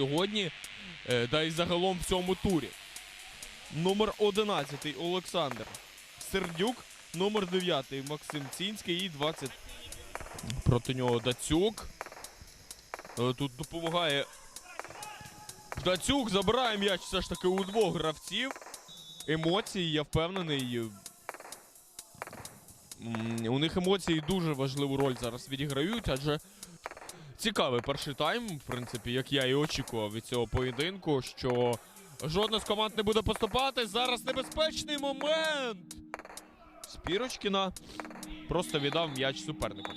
Сьогодні, е, да і загалом в цьому турі. Номер 11 Олександр Сердюк, номер 9 Максим Цінський і 20. Проти нього Дацюк. Е, Тут допомагає. Дацюк забирає м'яч все ж таки у двох гравців. Емоції, я впевнений. е, У них емоції дуже важливу роль зараз відіграють, адже Цікавий перший тайм, в принципі, як я і очікував від цього поєдинку, що жодна з команд не буде поступати. Зараз небезпечний момент. Спірочкіна просто віддав м'яч супернику.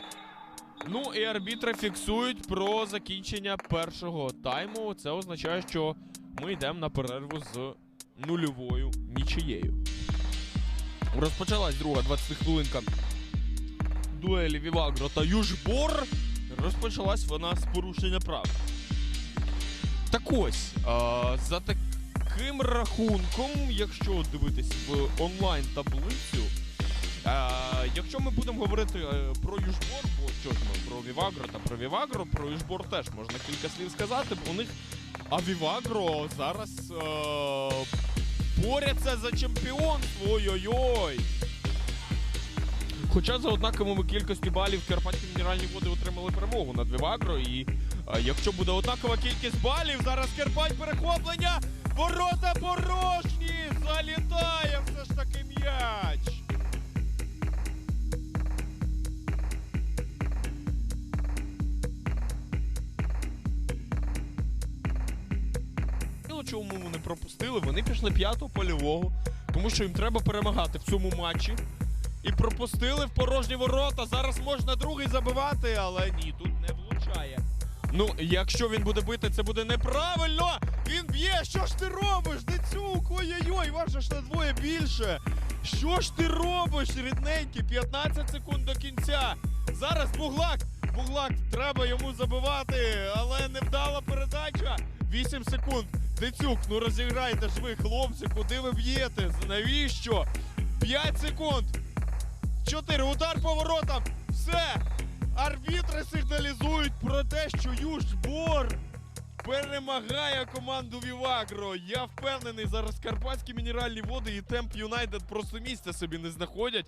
Ну і арбітри фіксують про закінчення першого тайму. Це означає, що ми йдемо на перерву з нульовою нічиєю. Розпочалась друга 20 хвилинка дуелі Вівагро та Южбор. Розпочалась вона з порушення прав. Так ось, а, за таким рахунком, якщо дивитись в онлайн таблицю, а, якщо ми будемо говорити е, про Южбор, бо що ж ми про Вівагро та про Вівагро, про Южбор теж можна кілька слів сказати, бо у них а Вівагро зараз е, борються за чемпіонство. Ой-ой-ой. Хоча за однаковими кількістю балів Карпатські мінеральні води отримали перемогу над Вівагро. І а, якщо буде однакова кількість балів, зараз Карпать перехоплення. Ворота порожні! Залітає все ж таки м'яч. Чому вони пропустили? Вони пішли п'ятого польового, тому що їм треба перемагати в цьому матчі. І пропустили в порожні ворота. Зараз можна другий забивати, але ні, тут не влучає. Ну, якщо він буде бити, це буде неправильно. Він б'є. Що ж ти робиш? Децюк? Ой-ой-ой, ваше ж на двоє більше. Що ж ти робиш, рідненький? 15 секунд до кінця. Зараз Буглак. Буглак, треба йому забивати, але невдала передача. 8 секунд. Децюк, ну розіграйте ж ви, хлопці, куди ви б'єте? Навіщо? 5 секунд. Чотири. Удар по воротам. Все. Арбітри сигналізують про те, що Южбор перемагає команду Вівагро. Я впевнений, зараз Карпатські мінеральні води і Темп Юнайтед просто місця собі не знаходять.